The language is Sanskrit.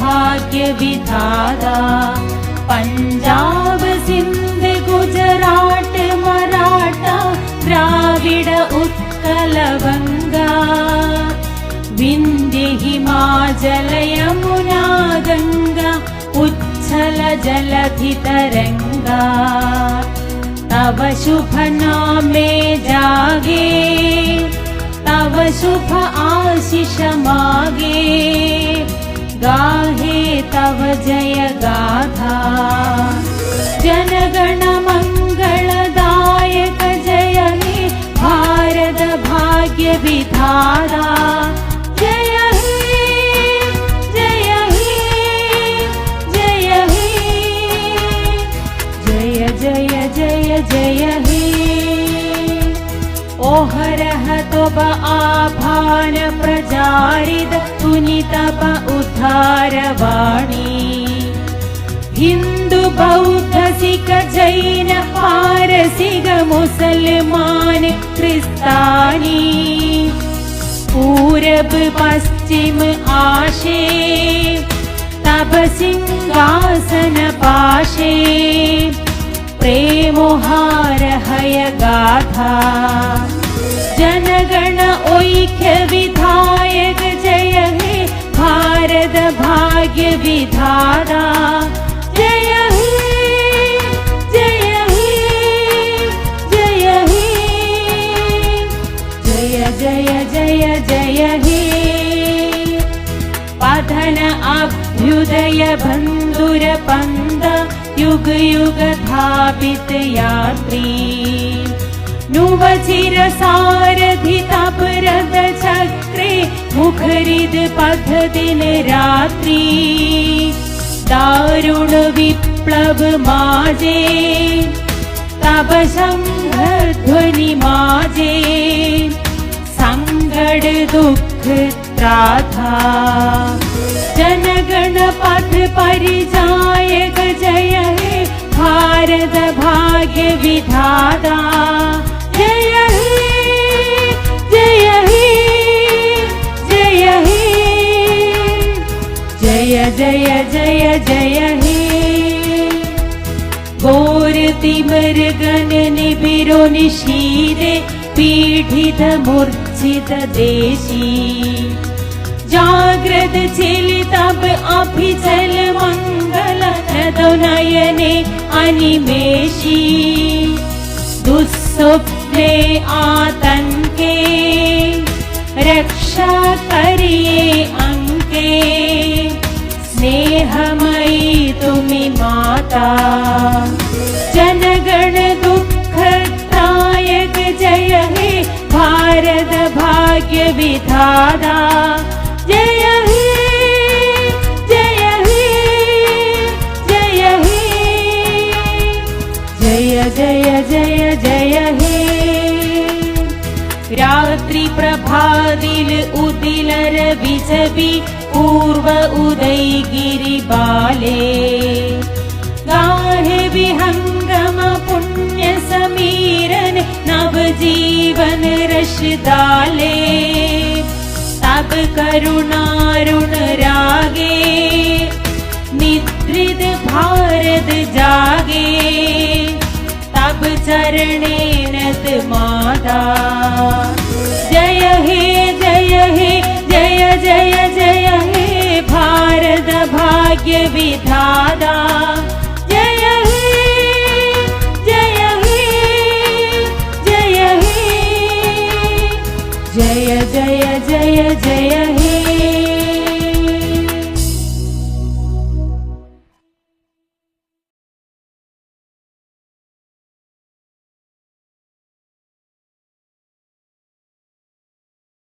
भाग्यविधाता पञ्जाब सिन्ध गुजराट मराठा द्राविड उत्कल गङ्गा विन्द्य हिमाचल यमुना गङ्गा उच्छल जलधितरङ्गा तव शुभ नामे जागे तव शुभ आशिष मागे गाहे तव जय गाथा। जनगण तोब आभान प्रजारिद पुनितप उद्धारवाणी हिन्दु बौद्ध सिख जैन पारसिग मुसलमान क्रिस्तानी। पूरब पश्चिम आशे तब सिंहासन पाशे। प्रेमोहार हय गाथा विधायक जय हे भारत भाग्य विधाता। जय हे जय हे जय हे जय जय जय जय हे। पठन अभ्युदय बन्धुर पन्द युग युग धापित यात्री नुवचिर सारथि तपरद चक्रे मुखरिद पथ दिन रात्रि। दारुण विप्लव माजे तब ध्वनि माजे सङ्गड दुःख त्राथा जनगण पथ परिजायक जय भारत भाग्य विधाता जय जय जय हे। घोरतिमर्गन निबिरो निशीरे पीडित मूर्छित देशी। जाग्रत चिलितब अभिचल मङ्गल नदो नयने अनिमेषी। दुःस्वप्ने आतङ्के रक्षा करिये रात्रि प्रभादिल उदिलर विजबि पूर्व उदयगिरि बाले गाहे विहङ्गम पुण्य समीरन नव जीवन रशदाले। तब करुणारुण रागे निद्रित भारत जागे रणेन माता। जय हे जय हे जय जय जय हे भारत भाग्यविधा जय हे जय हे जय हे जय जय जय जय हे।